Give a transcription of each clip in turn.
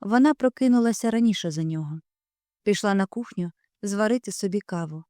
Вона прокинулася раніше за нього, пішла на кухню зварити собі каву.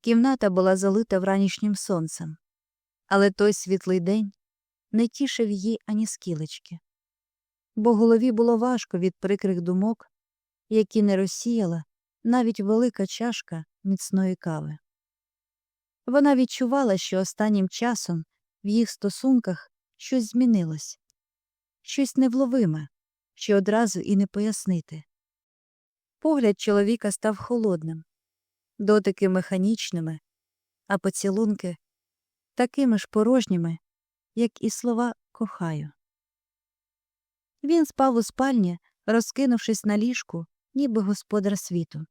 Кімната була залита вранішнім сонцем, але той світлий день не тішив її ані скілечки, бо голові було важко від прикрих думок, які не розсіяла навіть велика чашка міцної кави. Вона відчувала, що останнім часом в їх стосунках щось змінилось, щось невловиме, що одразу і не пояснити. Погляд чоловіка став холодним, дотики механічними, а поцілунки такими ж порожніми, як і слова кохаю. Він спав у спальні, розкинувшись на ліжку, ніби господар світу.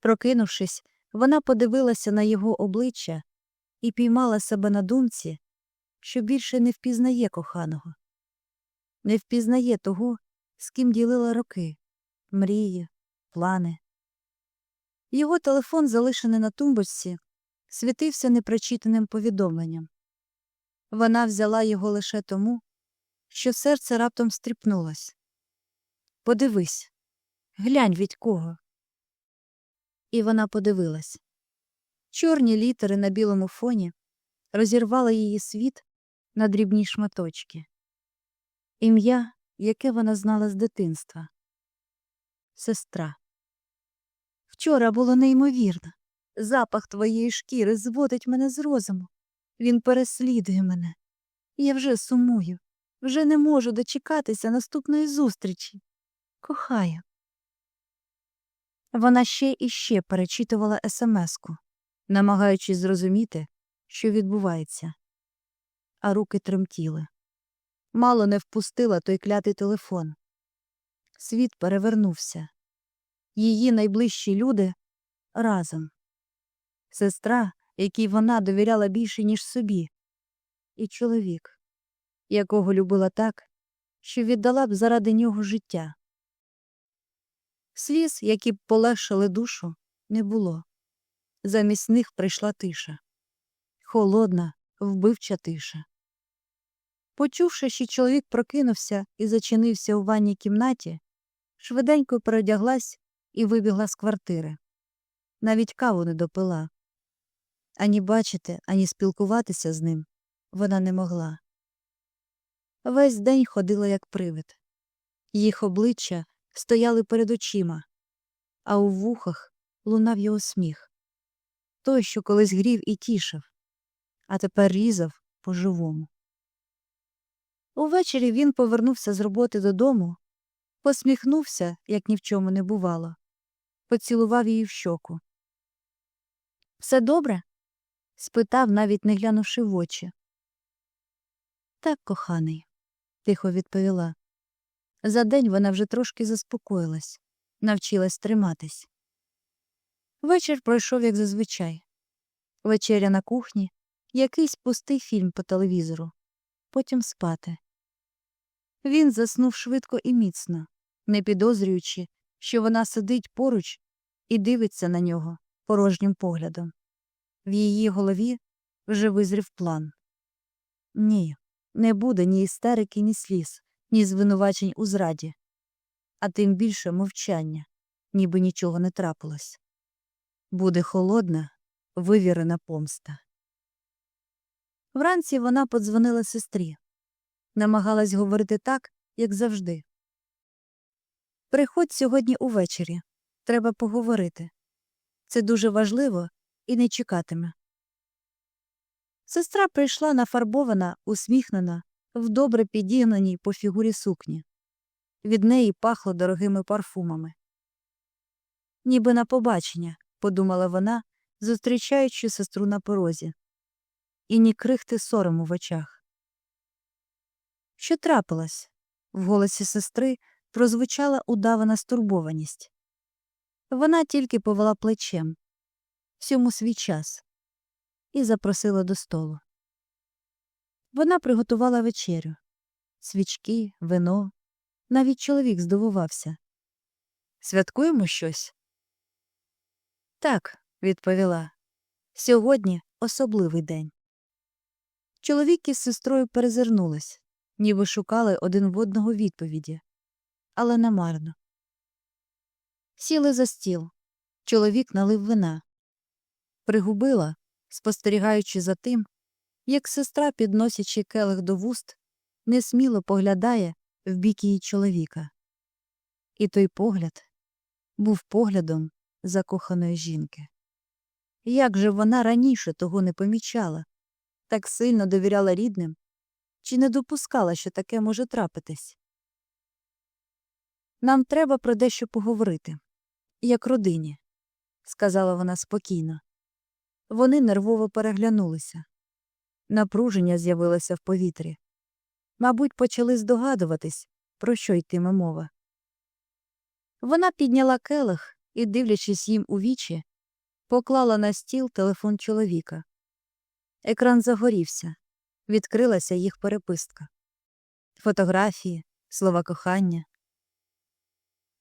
Прокинувшись, вона подивилася на його обличчя і піймала себе на думці, що більше не впізнає коханого, не впізнає того, з ким ділила роки, мрії, плани. Його телефон, залишений на тумбочці, світився непрочитаним повідомленням. Вона взяла його лише тому, що серце раптом стріпнулось. Подивись, глянь від кого. І вона подивилась. Чорні літери на білому фоні розірвали її світ на дрібні шматочки. Ім'я, яке вона знала з дитинства. Сестра. Вчора було неймовірно. Запах твоєї шкіри зводить мене з розуму. Він переслідує мене. Я вже сумую, вже не можу дочекатися наступної зустрічі. Кохаю. Вона ще і ще перечитувала смс-ку, намагаючись зрозуміти, що відбувається. А руки тремтіли. Мало не впустила той клятий телефон. Світ перевернувся. Її найближчі люди разом. Сестра, якій вона довіряла більше, ніж собі, і чоловік, якого любила так, що віддала б заради нього життя. Сліз, які б полегшили душу, не було. Замість них прийшла тиша. Холодна, вбивча тиша. Почувши, що чоловік прокинувся і зачинився у ванній кімнаті, швиденько передяглась і вибігла з квартири. Навіть каву не допила. Ані бачити, ані спілкуватися з ним вона не могла. Весь день ходила як привид. Їх обличчя стояли перед очима, а у вухах лунав його сміх. Той, що колись грів і тішив, а тепер різав по-живому. Увечері він повернувся з роботи додому, посміхнувся, як ні в чому не бувало, поцілував її в щоку. Все добре? спитав, навіть не глянувши в очі. Так, коханий, тихо відповіла. За день вона вже трошки заспокоїлась, навчилась триматись. Вечір пройшов, як зазвичай. Вечеря на кухні, якийсь пустий фільм по телевізору, потім спати. Він заснув швидко і міцно, не підозрюючи, що вона сидить поруч і дивиться на нього порожнім поглядом. В її голові вже визрів план. Ні, не буде ні істерики, ні сліз, ні звинувачень у зраді, а тим більше мовчання, ніби нічого не трапилось. Буде холодна, вивірена помста. Вранці вона подзвонила сестрі, намагалась говорити так, як завжди. Приходь сьогодні увечері. Треба поговорити. Це дуже важливо і не чекатиме. Сестра прийшла нафарбована, усміхнена, в добре підігнаній по фігурі сукні. Від неї пахло дорогими парфумами. Ніби на побачення, подумала вона, зустрічаючи сестру на порозі, і ні крихти сорому в очах. Що трапилось? В голосі сестри прозвучала удавана стурбованість. Вона тільки повела плечем всьому свій час і запросила до столу. Вона приготувала вечерю свічки, вино. Навіть чоловік здивувався. Святкуємо щось? Так, відповіла. Сьогодні особливий день. Чоловік із сестрою перезирнулись, ніби шукали один в одного відповіді. але намарно. Сіли за стіл. Чоловік налив вина. Пригубила, спостерігаючи за тим, як сестра, підносячи келих до вуст, несміло поглядає в бік її чоловіка. І той погляд був поглядом закоханої жінки. Як же вона раніше того не помічала, так сильно довіряла рідним, чи не допускала, що таке може трапитись? Нам треба про дещо поговорити, як родині, сказала вона спокійно. Вони нервово переглянулися. Напруження з'явилося в повітрі. Мабуть, почали здогадуватись, про що йтиме мова. Вона підняла келих і, дивлячись їм у вічі, поклала на стіл телефон чоловіка. Екран загорівся, відкрилася їх перепистка. Фотографії, слова кохання.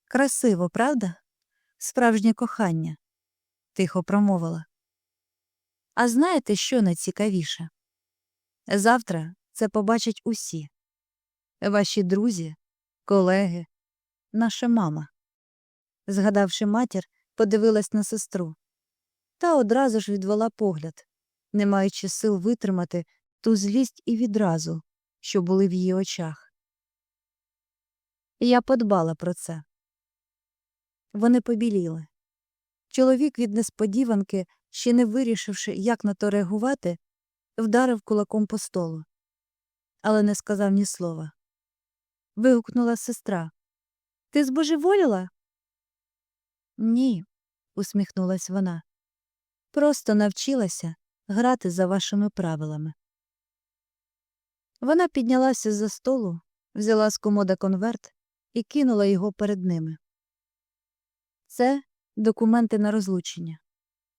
Красиво, правда? Справжнє кохання, тихо промовила. А знаєте, що найцікавіше? Завтра це побачать усі ваші друзі, колеги, наша мама. Згадавши матір, подивилась на сестру та одразу ж відвела погляд, не маючи сил витримати ту злість і відразу, що були в її очах. Я подбала про це. Вони побіліли. Чоловік від несподіванки, ще не вирішивши, як на то реагувати, вдарив кулаком по столу, але не сказав ні слова. Вигукнула сестра. Ти збожеволіла? Ні, усміхнулась вона. Просто навчилася грати за вашими правилами. Вона піднялася за столу, взяла з комода конверт і кинула його перед ними. Це документи на розлучення.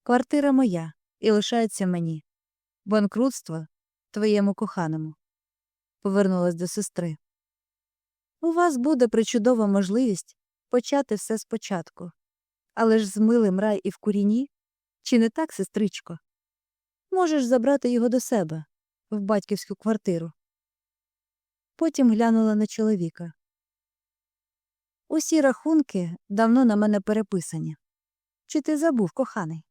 Квартира моя і лишається мені. Банкрутство твоєму коханому. Повернулась до сестри. У вас буде причудова можливість почати все спочатку. Але ж з милим рай і в куріні? Чи не так, сестричко? Можеш забрати його до себе в батьківську квартиру. Потім глянула на чоловіка. Усі рахунки давно на мене переписані. Чи ти забув, коханий?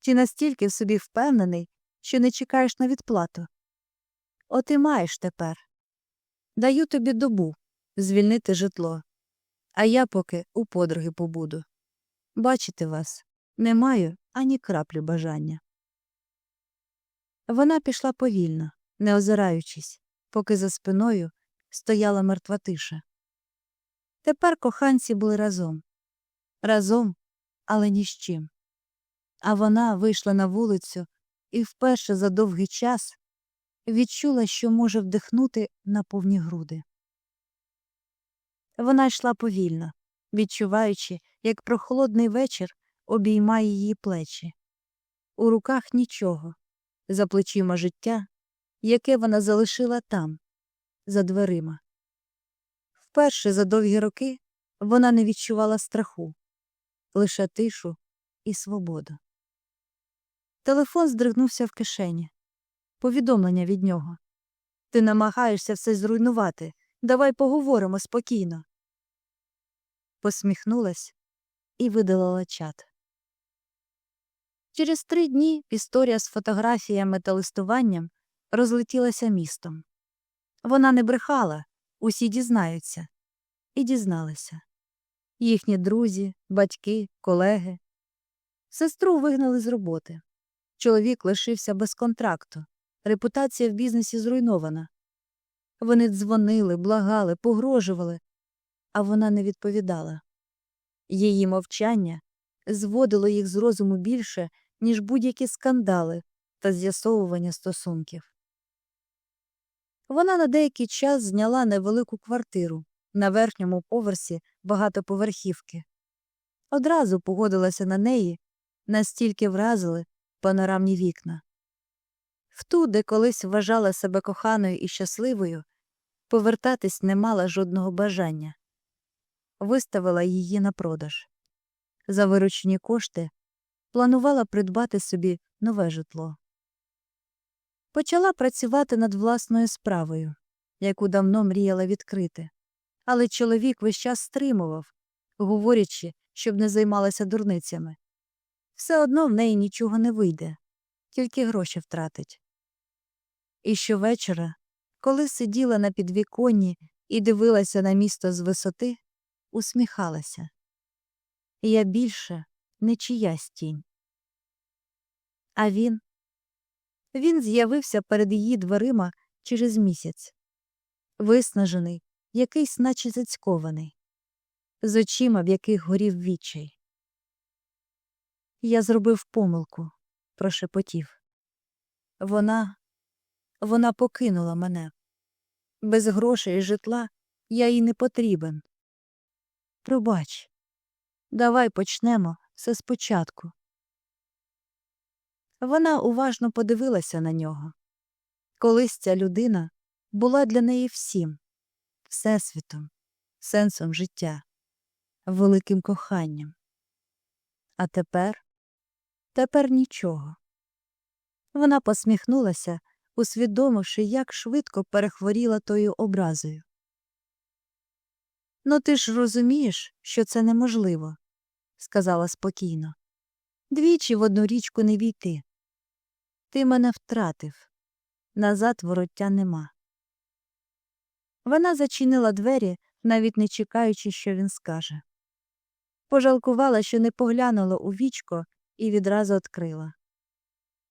Чи настільки в собі впевнений, що не чекаєш на відплату? От і маєш тепер. Даю тобі добу звільнити житло, а я поки у подруги побуду. Бачити вас не маю ані краплі бажання. Вона пішла повільно, не озираючись, поки за спиною стояла мертва тиша. Тепер коханці були разом. Разом, але ні з чим. А вона вийшла на вулицю і вперше за довгий час відчула, що може вдихнути на повні груди. Вона йшла повільно, відчуваючи, як прохолодний вечір обіймає її плечі. У руках нічого, за плечима життя, яке вона залишила там, за дверима. Вперше за довгі роки вона не відчувала страху, лише тишу і свободу. Телефон здригнувся в кишені. Повідомлення від нього. Ти намагаєшся все зруйнувати. Давай поговоримо спокійно. Посміхнулась і видалила чат. Через три дні історія з фотографіями та листуванням розлетілася містом. Вона не брехала, усі дізнаються. І дізналися їхні друзі, батьки, колеги. Сестру вигнали з роботи. Чоловік лишився без контракту, репутація в бізнесі зруйнована. Вони дзвонили, благали, погрожували, а вона не відповідала. Її мовчання зводило їх з розуму більше, ніж будь-які скандали та з'ясовування стосунків. Вона на деякий час зняла невелику квартиру на верхньому поверсі багатоповерхівки. Одразу погодилася на неї, настільки вразили панорамні вікна. В ту, де колись вважала себе коханою і щасливою, повертатись не мала жодного бажання. Виставила її на продаж. За виручені кошти планувала придбати собі нове житло. Почала працювати над власною справою, яку давно мріяла відкрити, Але чоловік весь час стримував, говорячи, щоб не займалася дурницями. Все одно в неї нічого не вийде, тільки гроші втратить. І щовечора, коли сиділа на підвіконні і дивилася на місто з висоти, усміхалася. Я більше не чиясь тінь. А він? Він з'явився перед її дверима через місяць, виснажений, якийсь наче зацькований, з очима, в яких горів відчай. Я зробив помилку, прошепотів. Вона, вона покинула мене. Без грошей і житла я їй не потрібен. Пробач, давай почнемо все спочатку. Вона уважно подивилася на нього. Колись ця людина була для неї всім, всесвітом, сенсом життя, великим коханням. А тепер, тепер нічого. Вона посміхнулася, усвідомивши, як швидко перехворіла тою образою. Ну, ти ж розумієш, що це неможливо, сказала спокійно. Двічі в одну річку не війти. Ти мене втратив. Назад вороття нема. Вона зачинила двері, навіть не чекаючи, що він скаже. Пожалкувала, що не поглянула у вічко і відразу відкрила.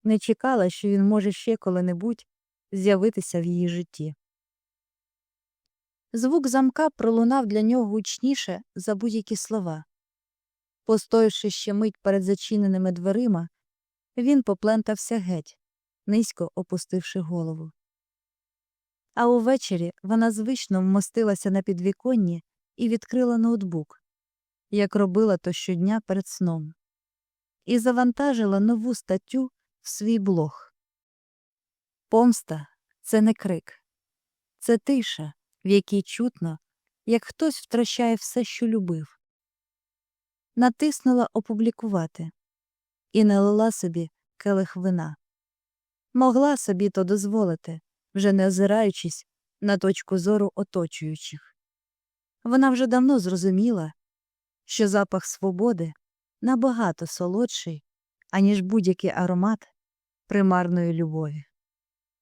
Не чекала, що він може ще коли-небудь з'явитися в її житті. Звук замка пролунав для нього гучніше за будь-які слова. Постоявши ще мить перед зачиненими дверима, він поплентався геть, низько опустивши голову. А увечері вона звично вмостилася на підвіконні і відкрила ноутбук, як робила то щодня перед сном, і завантажила нову статтю в свій блог. Помста це не крик, це тиша, в якій чутно, як хтось втрачає все, що любив. Натиснула опублікувати і налила собі келих вина. Могла собі то дозволити, вже не озираючись на точку зору оточуючих. Вона вже давно зрозуміла, що запах свободи набагато солодший, аніж будь-який аромат примарної любові.